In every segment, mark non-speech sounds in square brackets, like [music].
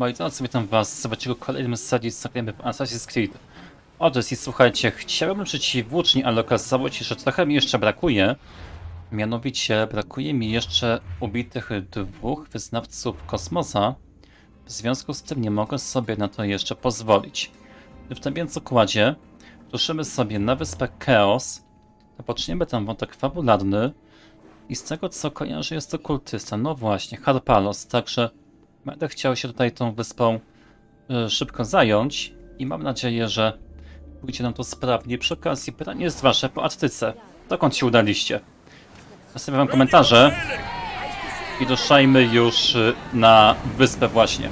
Moi drodzy, witam was ciągu kolejnym serii z zagramy w Assassin's Creed Odyssey. Słuchajcie, chciałem uczyć włóczni, ale okazało się, że trochę mi jeszcze brakuje. Mianowicie brakuje mi jeszcze ubitych dwóch wyznawców kosmosa. W związku z tym nie mogę sobie na to jeszcze pozwolić. W tym więc układzie ruszymy sobie na wyspę Chaos. Zapoczniemy tam wątek fabularny. I z tego co kojarzę jest to kultysta. No właśnie, Harpalos. Także będę chciał się tutaj tą wyspą e, szybko zająć. I mam nadzieję, że pójdzie nam to sprawnie. Przy okazji pytanie jest wasze po Attyce. Dokąd się udaliście? Zostawiam wam komentarze. I ruszajmy już e, na wyspę właśnie.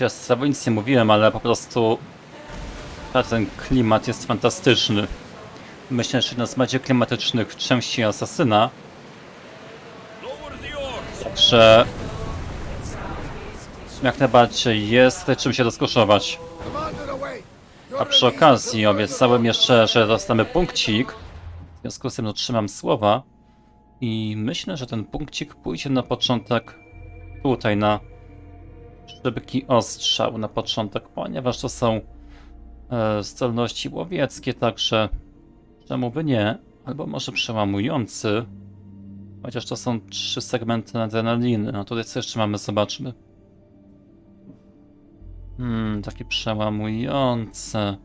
Ja z nic nie mówiłem, ale po prostu ten klimat jest fantastyczny. Myślę, że jedna z bardziej klimatycznych części Asasyna! Także jak najbardziej jest czym się rozkoszować. A przy okazji obiecałem jeszcze, że dostamy punkcik. W związku z tym no, trzymam słowa. I myślę, że ten punkcik pójdzie na początek tutaj na szybki ostrzał na początek, ponieważ to są e, zdolności łowieckie, także czemu by nie? Albo może przełamujący. Chociaż to są trzy segmenty adrenaliny. No tutaj co jeszcze mamy? Zobaczmy. Hmm, takie przełamujące.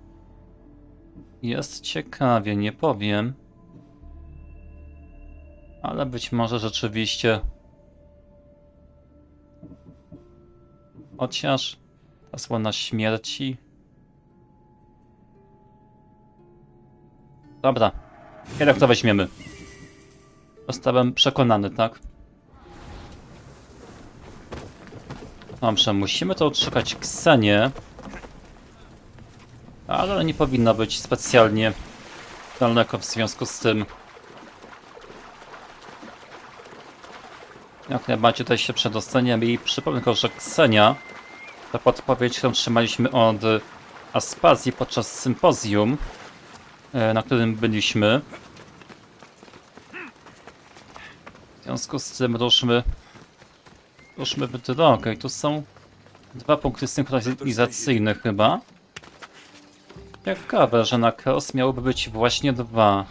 Jest ciekawie, nie powiem. Ale być może rzeczywiście. Chociaż ta słona śmierci. Dobra. Jednak to weźmiemy. Zostałem przekonany, tak? Dobrze, musimy to odszukać Ksenię. Ale nie powinno być specjalnie daleko w związku z tym. Jak najbardziej tutaj się przedostaniemy i przypomnę tylko, że Ksenia to podpowiedź, którą trzymaliśmy od Aspazji podczas sympozjum, e, na którym byliśmy. W związku z tym ruszmy Ruszmy w drogę i tu są dwa punkty synchronizacyjne chyba. Ciekawe, że na cross miałoby być właśnie dwa.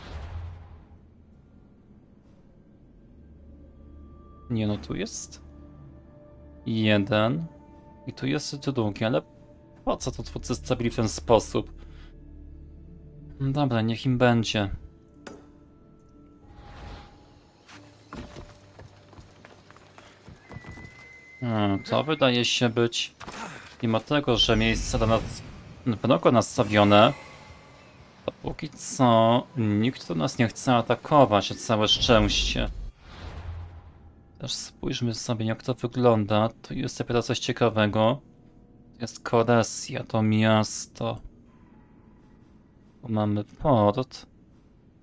Nie no, tu jest jeden i tu jest drugi, ale po co to twórcy zrobili w ten sposób? Dobra, niech im będzie. Hmm, to wydaje się być, mimo tego, że miejsce do nas wrogo nastawione, to póki co nikt tu nas nie chce atakować, całe szczęście. Też spójrzmy sobie jak to wygląda. Tu jest dopiero coś ciekawego. Jest Koresja, to miasto. Tu mamy port.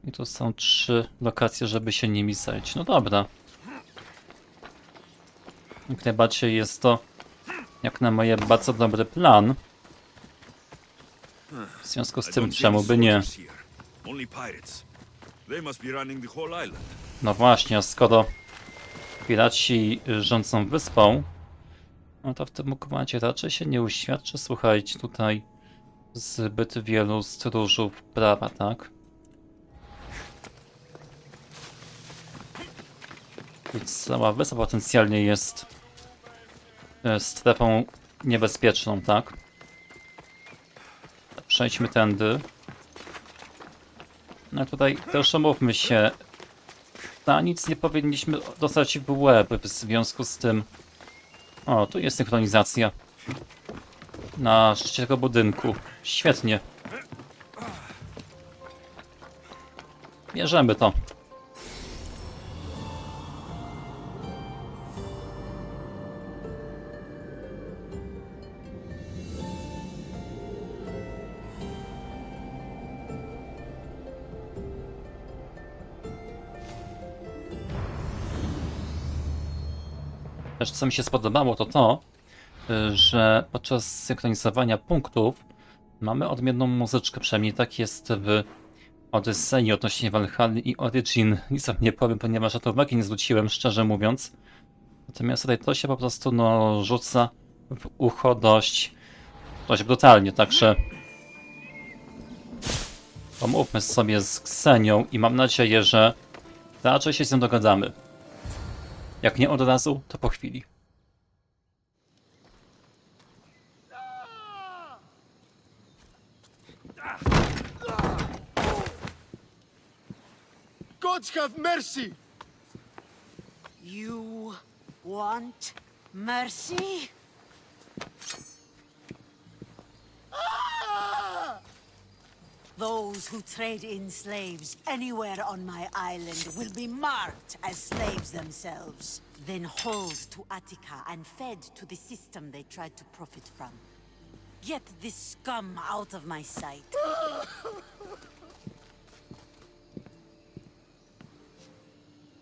I tu są trzy lokacje, żeby się nimi zająć. No dobra. Jak najbardziej jest to, jak na moje, bardzo dobry plan. W związku z tym, czemu by nie? No właśnie, a skoro piraci rządzą wyspą, no to w tym układzie raczej się nie uświadczy, słuchajcie, tutaj zbyt wielu stróżów prawa, tak? I cała wyspa potencjalnie jest e, strefą niebezpieczną, tak? Przejdźmy tędy. No tutaj też omówmy się, za nic nie powinniśmy dostać w łeb w związku z tym. O, tu jest synchronizacja. Na szczycie tego budynku. Świetnie. Bierzemy to. Też co mi się spodobało to to, y, że podczas synchronizowania punktów mamy odmienną muzyczkę, przynajmniej tak jest w Odyssey odnośnie Valhalla i Origin. Nic wam nie powiem, ponieważ ja to uwagi nie zwróciłem, szczerze mówiąc. Natomiast tutaj to się po prostu no, rzuca w ucho dość, dość brutalnie, także pomówmy sobie z Ksenią i mam nadzieję, że raczej się z nią dogadamy. Jak nie od razu, to po chwili. Gods have mercy! You want mercy? Those who trade in slaves anywhere on my island will be marked as slaves themselves, then hauled to Attica and fed to the system they tried to profit from. Get this scum out of my sight. [laughs]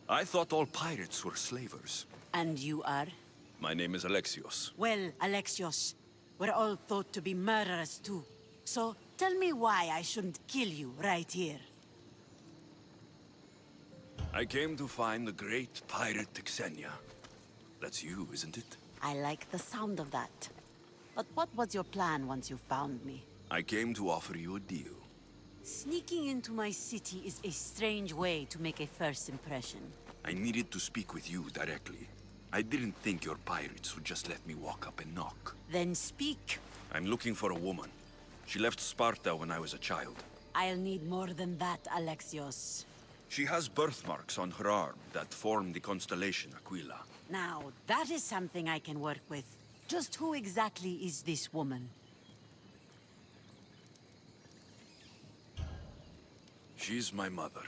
I thought all pirates were slavers. And you are? My name is Alexios. Well, Alexios, we're all thought to be murderers too. So tell me why I shouldn't kill you right here. I came to find the great pirate Xenia. That's you, isn't it? I like the sound of that. But what was your plan once you found me? I came to offer you a deal. Sneaking into my city is a strange way to make a first impression. I needed to speak with you directly. I didn't think your pirates would just let me walk up and knock. Then speak. I'm looking for a woman. She left Sparta when I was a child. I'll need more than that, Alexios. She has birthmarks on her arm that form the constellation Aquila. Now, that is something I can work with. Just who exactly is this woman? She's my mother.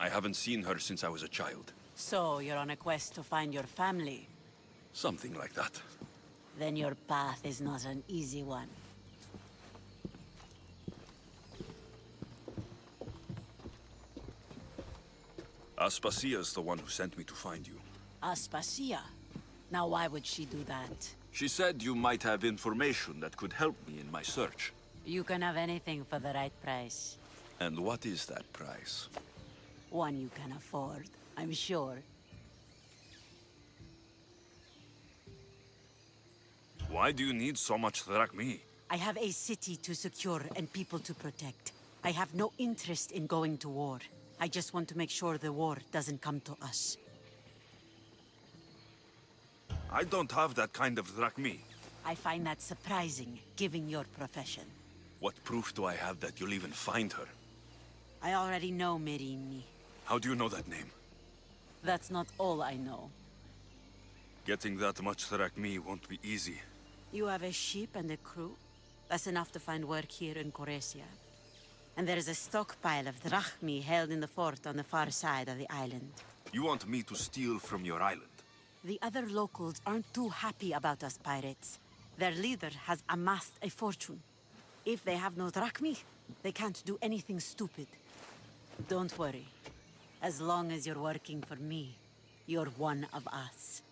I haven't seen her since I was a child. So, you're on a quest to find your family. Something like that. Then your path is not an easy one. Aspasia's the one who sent me to find you. Aspasia. Now, why would she do that? She said you might have information that could help me in my search. You can have anything for the right price. And what is that price? One you can afford, I'm sure. Why do you need so much drachmi? I have a city to secure and people to protect. I have no interest in going to war. I just want to make sure the war doesn't come to us. I don't have that kind of drachmi. I find that surprising, given your profession. What proof do I have that you'll even find her? I already know Merini. How do you know that name? That's not all I know. Getting that much drachmi won't be easy. You have a ship and a crew? That's enough to find work here in Koresia. And there is a stockpile of drachmi held in the fort on the far side of the island. You want me to steal from your island? The other locals aren't too happy about us pirates. Their leader has amassed a fortune. If they have no drachmi, they can't do anything stupid. Don't worry. As long as you're working for me, you're one of us.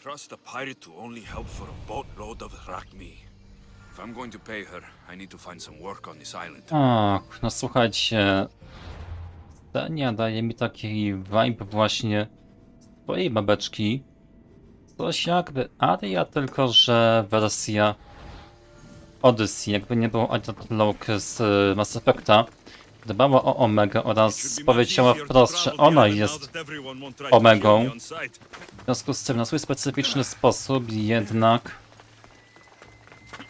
Trust a pirate to only help for a boatload of drachmi. If I'm going to pay her, I need to find some work on this island. No słuchajcie. Stania daje mi taki vibe właśnie swojej babeczki. Coś jakby Aria, tylko że wersja Odyssey, jakby nie było Lok z y, Mass Effecta. Dbała o Omega oraz powiedziała wprost, że ona jest Omegą. W związku z tym na swój specyficzny sposób jednak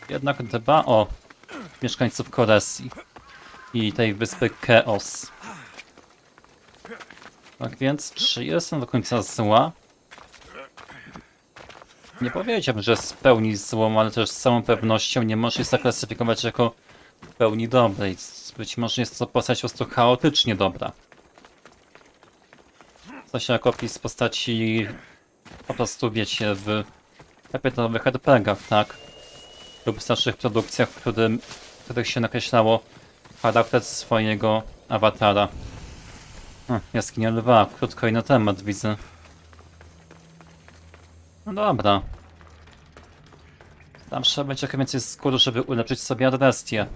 jednak dba o mieszkańców Koresji i tej wyspy Chaos. Tak więc, czy jestem do końca zła? Nie powiedziałbym, że w pełni złą, ale też z całą pewnością nie można się zaklasyfikować jako w pełni dobrej. Być może jest to postać po prostu chaotycznie dobra. Coś jak opis postaci po prostu wiecie w kapitalowych RPGach, tak? Lub starszych produkcjach, w, którym, w których się nakreślało charakter swojego awatara. Hm, jaskinia lwa, krótko i na temat widzę. No dobra. Tam trzeba będzie trochę więcej skóry, żeby ulepszyć sobie adrestię.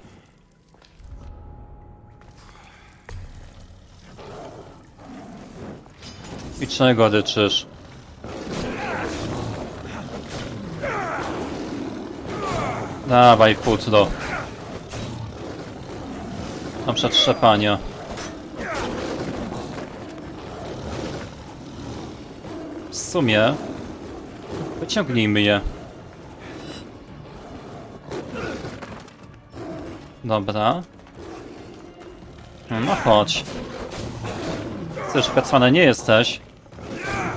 I czego ryczysz? Dawaj, płótno. Mam przetrzepania. W sumie... Wyciągnijmy je. Dobra. No chodź. Chcesz, Pecmane nie jesteś.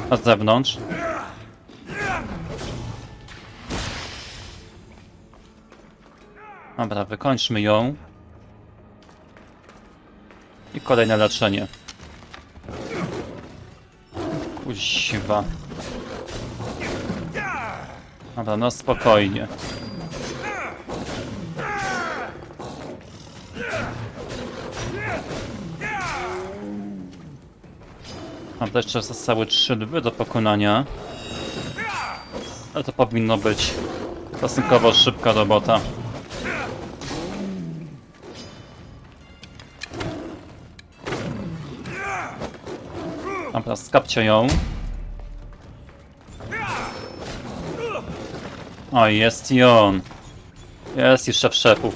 Na zewnątrz. Dobra, wykończmy ją. I kolejne leczenie. Kuźwa. Dobra, no spokojnie. Mam też jeszcze zostały trzy lwy do pokonania. Ale to powinno być stosunkowo szybka robota. Dobra, skapcie ją. O, jest i on. Jest jeszcze w szefów.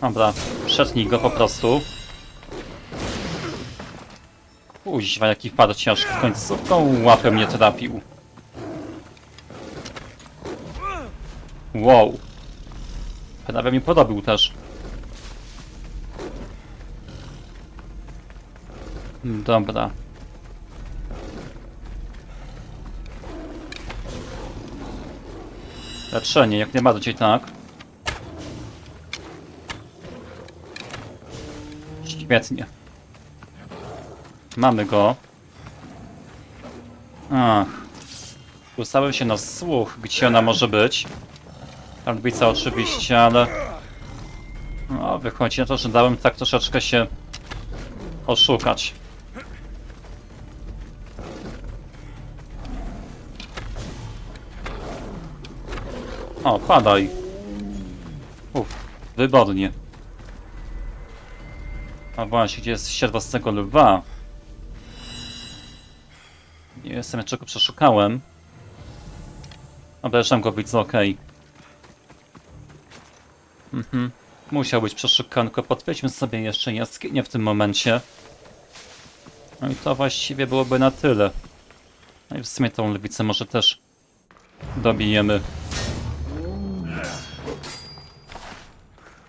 Dobra, przetnij go po prostu. Kuźwa, jaki wpadł ciężki końcówką, łapę mnie trafił. Wow. Prawie mi podobał też. Dobra. Leczenie, jak najbardziej tak. Świetnie. Mamy go. Ach. Ustawiam się na słuch, gdzie ona może być. Albica oczywiście, ale... No, wychodzi na to, że dałem tak troszeczkę się oszukać. O, padaj. Uff, wybornie. A właśnie, gdzie jest sierwa z tego lwa? Nie jestem, czego przeszukałem. Obejrzałem go, widzę, okej. Mhm. Musiał być przeszukany, tylko podwiedźmy sobie jeszcze jaskinię w tym momencie. No i to właściwie byłoby na tyle. No i w sumie tą lewicę może też dobijemy.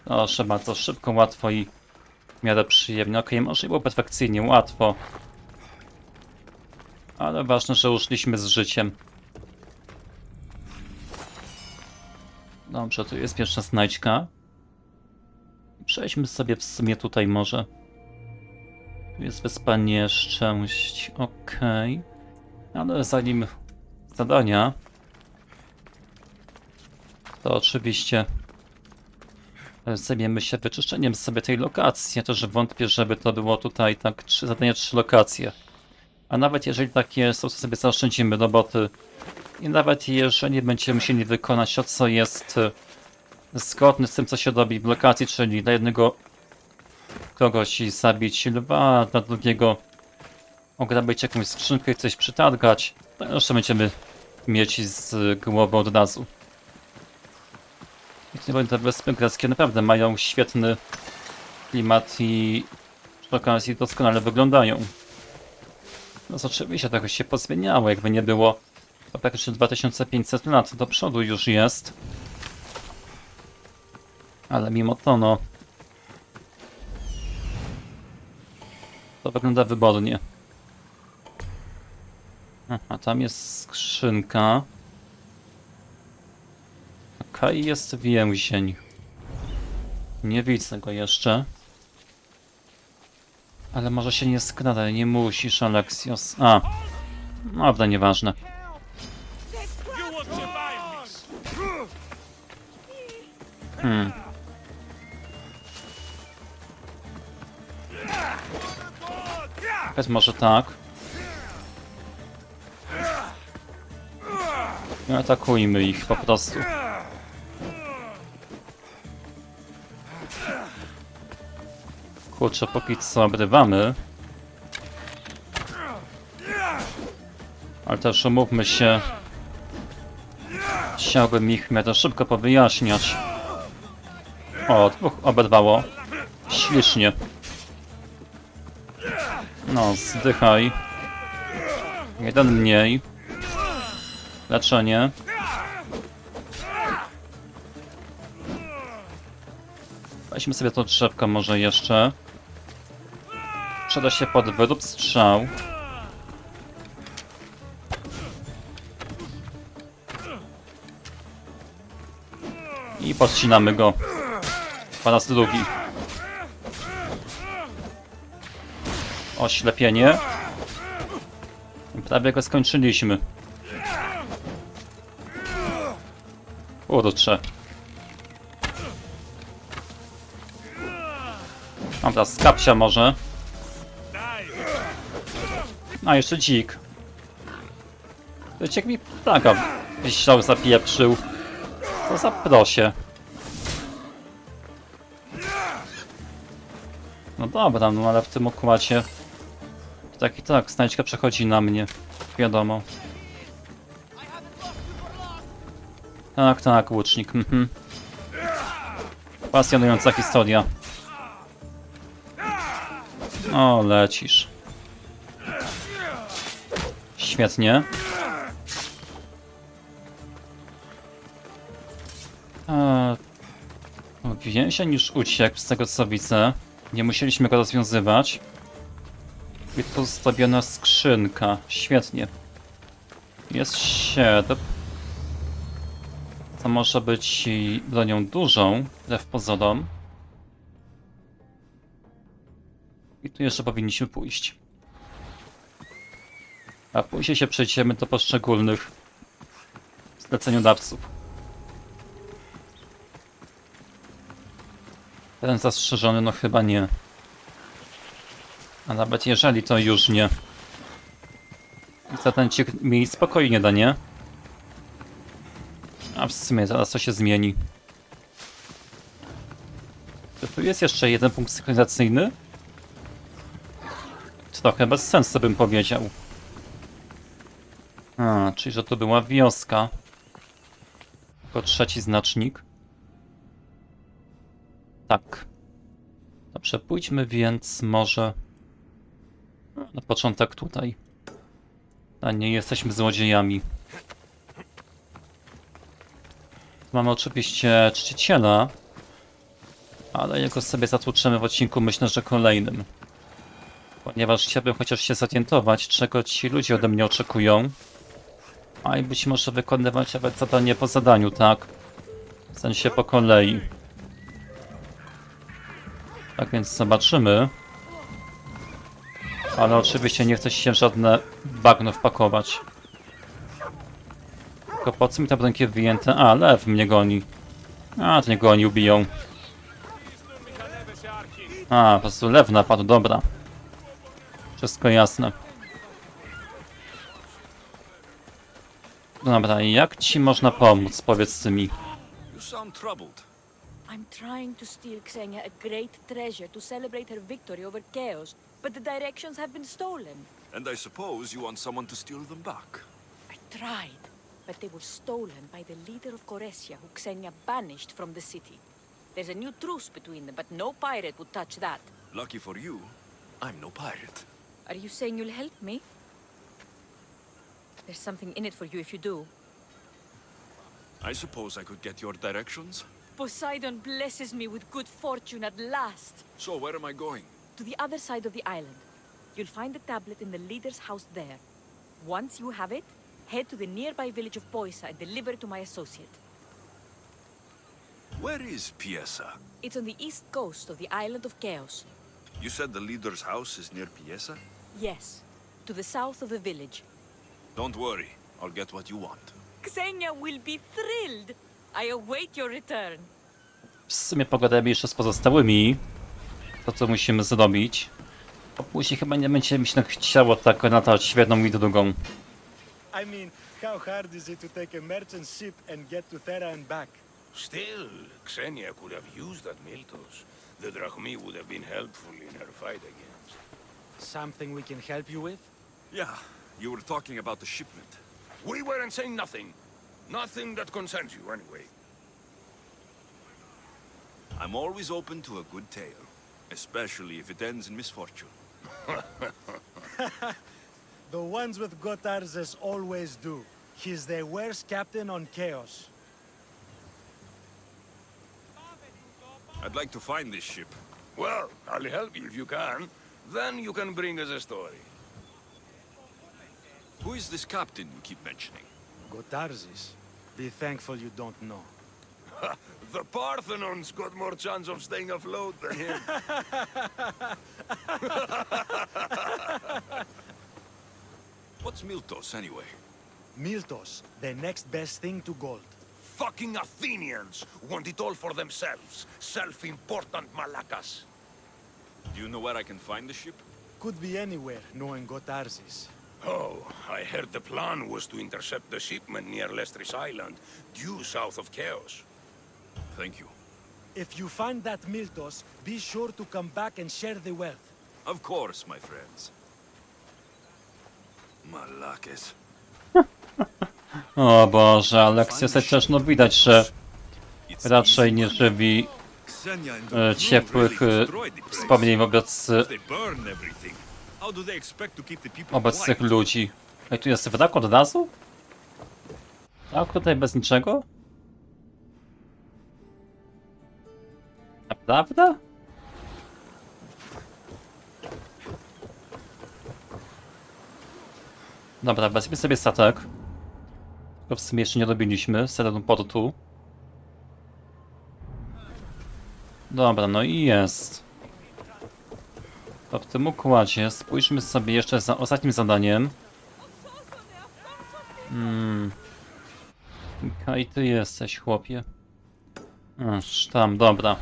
Proszę bardzo, szybko, łatwo i w miarę przyjemnie. Okej, może nie było perfekcyjnie łatwo. Ale ważne, że uszliśmy z życiem. Dobrze, tu jest pierwsza znajdźka. Przejdźmy sobie w sumie tutaj może. Tu jest wyspa nieszczęść. Okej. Ale zanim zadania, to oczywiście zajmiemy się wyczyszczeniem sobie tej lokacji. Ja też wątpię, żeby to było tutaj tak trzy zadania, trzy lokacje. A nawet jeżeli tak jest, to sobie zaoszczędzimy roboty. I nawet jeżeli będziemy musieli wykonać to, co jest e, zgodne z tym, co się robi w lokacji, czyli dla jednego kogoś zabić lwa, dla drugiego ograbić jakąś skrzynkę i coś przytargać, to jeszcze będziemy mieć z głową od razu te wyspy greckie naprawdę mają świetny klimat i przy okazji doskonale wyglądają. No oczywiście trochę się pozmieniało, jakby nie było. To praktycznie 2500 lat do przodu już jest. Ale mimo to no... To wygląda wybornie. Aha, tam jest skrzynka. Okej, jest więzień. Nie widzę go jeszcze. Ale może się nie skradaj, nie musisz, Alexios. A, dobra, nieważne. Hmm. Więc może tak. No, Atakujmy ich po prostu. Kurczę, póki co obrywamy. Ale też umówmy się. Chciałbym ich miarę szybko powyjaśniać. O, dwóch oberwało. Ślicznie. No, zdychaj. Jeden mniej. Leczenie. Weźmy sobie to drzewko może jeszcze. Przeda się pod wyrób strzał. I podcinamy go. Po raz drugi. Oślepienie. Prawie go skończyliśmy. Kurczę. Dobra, skapcia może. A, jeszcze dzik. Dzik mi plaga wisiał, zapieprzył. To za prosie. No dobra, no ale w tym układzie... Tak i tak, znajdźka przechodzi na mnie. Wiadomo. Tak, tak, łucznik. Mhm. Pasjonująca historia. O, lecisz. Świetnie. Eee, więzień już uciekł, z tego co widzę. Nie musieliśmy go rozwiązywać. I tu zostawiona skrzynka. Świetnie. Jest sierp. Co może być i bronią dużą, wbrew pozorom. I tu jeszcze powinniśmy pójść. A później się przejdziemy do poszczególnych zleceniodawców. Ten zastrzeżony, no chyba nie. A nawet jeżeli, to już nie. I za ten cik mi spokojnie da, nie? A w sumie zaraz to się zmieni. Czy tu jest jeszcze jeden punkt synchronizacyjny? Trochę bez sensu bym powiedział. Czyli że to była wioska. Jako trzeci znacznik. Tak. Dobrze, pójdźmy więc może na początek tutaj. A nie jesteśmy złodziejami. Mamy oczywiście czciciela, ale jego sobie zatłuczymy w odcinku, myślę, że kolejnym. Ponieważ chciałbym chociaż się zorientować, czego ci ludzie ode mnie oczekują. A i być może wykonywać nawet zadanie po zadaniu, tak? W sensie po kolei. Tak więc zobaczymy. Ale oczywiście nie chcę się żadne bagno wpakować. Tylko po co mi te brońki wyjęte? A, lew mnie goni. A, to niego oni ubiją. A, po prostu lew napadł, dobra. Wszystko jasne. Dobra, jak ci można pomóc, powiedz mi. You sound troubled. I'm trying to steal Xenia a great treasure to celebrate her victory over Chaos, but the directions have been stolen. And I suppose you want someone to steal them back. I tried, but they were stolen by the leader of Koresia, who Xenia banished from the city. There's a new truce between them, but no pirate would touch that. Lucky for you, I'm no pirate. Are you saying you'll help me? There's something in it for you if you do. I suppose I could get your directions. Poseidon blesses me with good fortune at last. So where am I going? To the other side of the island. You'll find the tablet in the leader's house there. Once you have it, head to the nearby village of Boisa and deliver it to my associate. Where is Piesa? It's on the east coast of the island of Chaos. You said the leader's house is near Piesa? Yes, to the south of the village. Don't worry, I'll get what you want. Ksenia will be thrilled. I await your return. W sumie pogadajmy jeszcze z pozostałymi. To co musimy zrobić. Bo później chyba nie będzie mi się chciało tak latać jedną i drugą. I mean, how hard is it to take a merchant ship and get to Thera and back? Still, Xenia could have used that Miltos. The Drachmi would have been helpful in her fight against. Something we can help you with? Yeah, you were talking about the shipment. We weren't saying nothing. Nothing that concerns you, anyway. I'm always open to a good tale, especially if it ends in misfortune. [laughs] The ones with Gotarzes always do. He's the worst captain on Chaos. I'd like to find this ship. Well, I'll help you if you can. Then you can bring us a story. Who is this captain you keep mentioning? Gotarzes. Be thankful you don't know. The Parthenon's got more chance of staying afloat than him. [laughs] What's Miltos, anyway? Miltos, the next best thing to gold. Fucking Athenians want it all for themselves. Self-important Malakas. Do you know where I can find the ship? Could be anywhere, knowing Gotarzes. Oh, I heard the plan was to intercept the shipment near Lestris Island, due south of Chaos. Thank you. If you find that Miltos, be sure to come back and share the wealth. Of course, my friends. Malakes. [laughs] O Boże, Aleksja też no widać, że raczej nie money. żywi Xenia and the e, ciepłych e, destroyed the place. wspomnień wobec quiet? ludzi. Ej, tu jest wrak od razu? Tak, tutaj bez niczego? Naprawdę? Dobra, weźmy sobie statek. Tylko w sumie jeszcze nie robiliśmy serenu portu. Dobra, no i jest. To w tym układzie spójrzmy sobie jeszcze za ostatnim zadaniem. Hmm. Kaj ty jesteś, chłopie. Aż tam, dobra.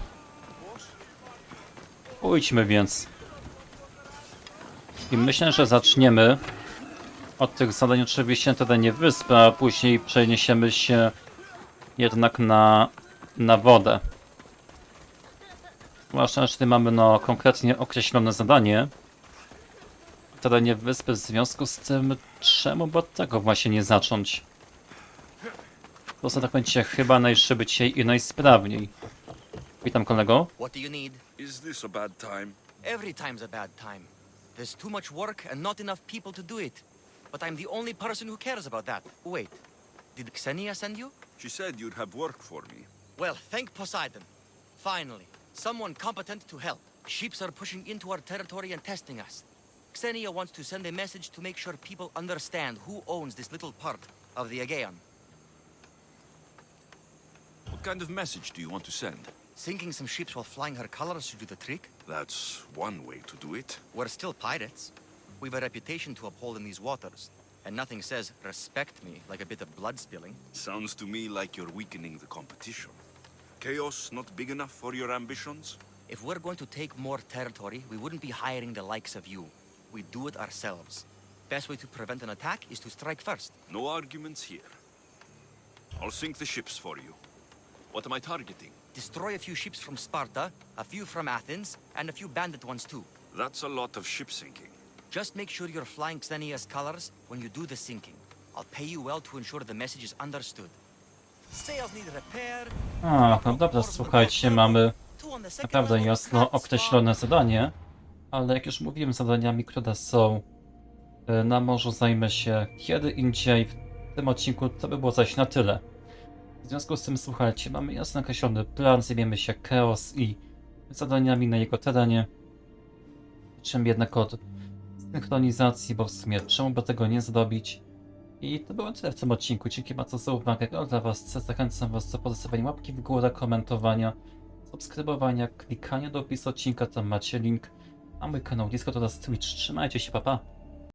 Pójdźmy więc. I myślę, że zaczniemy od tych zadań oczywiście na terenie wyspy, a później przeniesiemy się jednak na, na wodę. Zwłaszcza, że tutaj mamy no konkretnie określone zadanie w terenie wyspy, w związku z tym czemu by od tego właśnie nie zacząć? To tak będzie chyba najszybciej i najsprawniej. Witam kolego. What do you need? Is this a bad time? Every time's a bad time. There's too much work and not enough people to do it. But I'm the only person who cares about that. Wait, did Xenia send you? She said you'd have work for me. Well, thank Poseidon. Finally, someone competent to help. Ships are pushing into our territory and testing us. Xenia wants to send a message to make sure people understand who owns this little part of the Aegean. What kind of message do you want to send? Sinking some ships while flying her colors should do the trick. That's one way to do it. We're still pirates. We've a reputation to uphold in these waters, and nothing says respect me like a bit of blood spilling. Sounds to me like you're weakening the competition. Chaos not big enough for your ambitions? If we're going to take more territory, we wouldn't be hiring the likes of you. We do it ourselves. Best way to prevent an attack is to strike first. No arguments here. I'll sink the ships for you. What am I targeting? Destroy a few ships from Sparta, a few from Athens, and a few bandit ones too. That's a lot of ship sinking. Just make sure you're flying Xenia's colors when you do the sinking. I'll pay you well to ensure the message is understood. A, no dobra, słuchajcie, mamy naprawdę jasno określone zadanie, ale jak już mówiłem, zadaniami, które są y, na morzu zajmę się kiedy indziej. W tym odcinku to by było zaś na tyle. W związku z tym, słuchajcie, mamy jasno określony plan, zajmiemy się Chaos i zadaniami na jego terenie. Czym jednak od synchronizacji, bo w sumie czemu by tego nie zrobić? I to było tyle w tym odcinku. Dzięki bardzo za uwagę. Ja dla Was zachęcam Was do pozostawienia łapki w górę, komentowania, subskrybowania, klikania do opisu odcinka, tam macie link. A mój kanał Discord oraz Twitch. Trzymajcie się, papa. Pa.